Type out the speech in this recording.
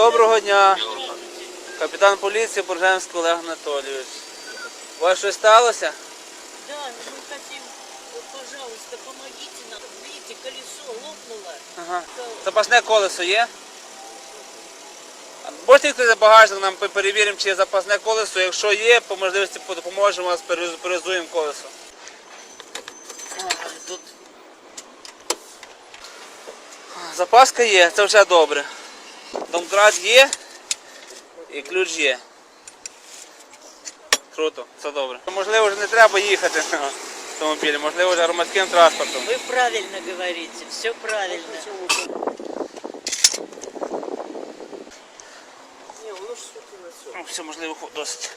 Доброго дня. Капітан поліції Борженський Олег Анатолійович. У вас щось сталося? Да, мы хотим, вот, пожалуйста, помогите нам. Видите, колесо лопнуло. Ага. Запасне колесо є? А Можете відкрити багажник, нам пе- перевіримо, чи є запасне колесо. Якщо є, по можливості допоможемо вас, перез- перезуємо колесо. Тут. Запаска є, це вже добре. Домкрат є і ключ є. Круто, все добре. Можливо, вже не треба їхати на автомобілі, можливо, вже громадським транспортом. Ви правильно говорите, все правильно. Ну, все можливо, досить.